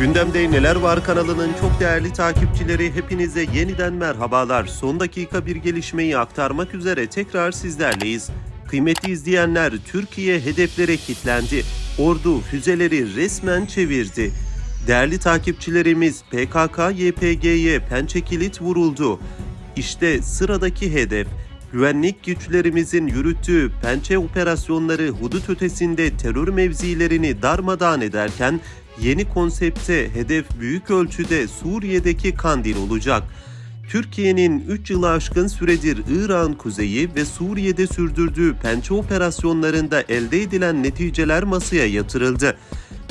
Gündemde Neler Var kanalının çok değerli takipçileri hepinize yeniden merhabalar. Son dakika bir gelişmeyi aktarmak üzere tekrar sizlerleyiz. Kıymetli izleyenler Türkiye hedeflere kilitlendi. Ordu füzeleri resmen çevirdi. Değerli takipçilerimiz PKK-YPG'ye pençe kilit vuruldu. İşte sıradaki hedef. Güvenlik güçlerimizin yürüttüğü pençe operasyonları hudut ötesinde terör mevzilerini darmadağın ederken yeni konsepte hedef büyük ölçüde Suriye'deki Kandil olacak. Türkiye'nin 3 yılı aşkın süredir İran kuzeyi ve Suriye'de sürdürdüğü pençe operasyonlarında elde edilen neticeler masaya yatırıldı.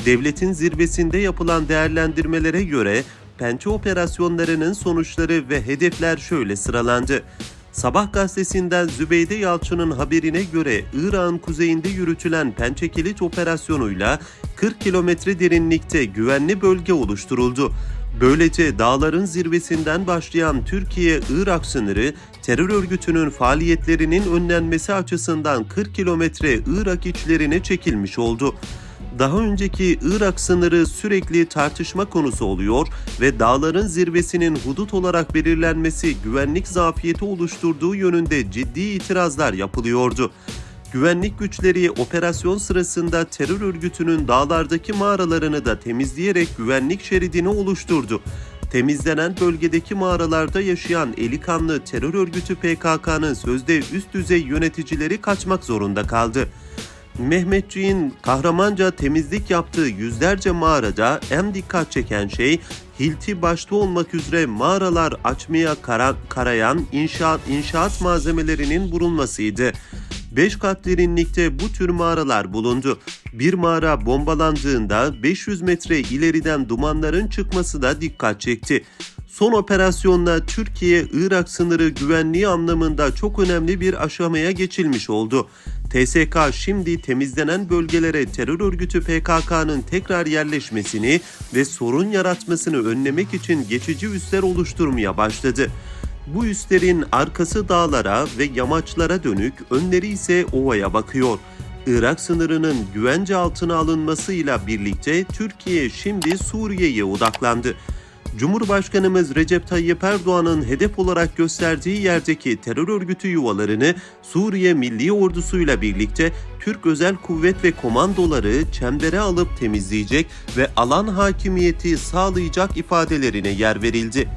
Devletin zirvesinde yapılan değerlendirmelere göre pençe operasyonlarının sonuçları ve hedefler şöyle sıralandı. Sabah gazetesinden Zübeyde Yalçın'ın haberine göre İran kuzeyinde yürütülen Pençe Kilit operasyonuyla 40 kilometre derinlikte güvenli bölge oluşturuldu. Böylece dağların zirvesinden başlayan Türkiye-Irak sınırı terör örgütünün faaliyetlerinin önlenmesi açısından 40 kilometre Irak içlerine çekilmiş oldu daha önceki Irak sınırı sürekli tartışma konusu oluyor ve dağların zirvesinin hudut olarak belirlenmesi güvenlik zafiyeti oluşturduğu yönünde ciddi itirazlar yapılıyordu. Güvenlik güçleri operasyon sırasında terör örgütünün dağlardaki mağaralarını da temizleyerek güvenlik şeridini oluşturdu. Temizlenen bölgedeki mağaralarda yaşayan eli kanlı terör örgütü PKK'nın sözde üst düzey yöneticileri kaçmak zorunda kaldı. Mehmetçiğin kahramanca temizlik yaptığı yüzlerce mağarada en dikkat çeken şey hilti başta olmak üzere mağaralar açmaya kara- karayan inşaat inşaat malzemelerinin bulunmasıydı. 5 kat derinlikte bu tür mağaralar bulundu. Bir mağara bombalandığında 500 metre ileriden dumanların çıkması da dikkat çekti. Son operasyonla Türkiye-Irak sınırı güvenliği anlamında çok önemli bir aşamaya geçilmiş oldu. TSK şimdi temizlenen bölgelere terör örgütü PKK'nın tekrar yerleşmesini ve sorun yaratmasını önlemek için geçici üsler oluşturmaya başladı. Bu üslerin arkası dağlara ve yamaçlara dönük, önleri ise ovaya bakıyor. Irak sınırının güvence altına alınmasıyla birlikte Türkiye şimdi Suriye'ye odaklandı. Cumhurbaşkanımız Recep Tayyip Erdoğan'ın hedef olarak gösterdiği yerdeki terör örgütü yuvalarını Suriye Milli Ordusu'yla birlikte Türk Özel Kuvvet ve komandoları çembere alıp temizleyecek ve alan hakimiyeti sağlayacak ifadelerine yer verildi.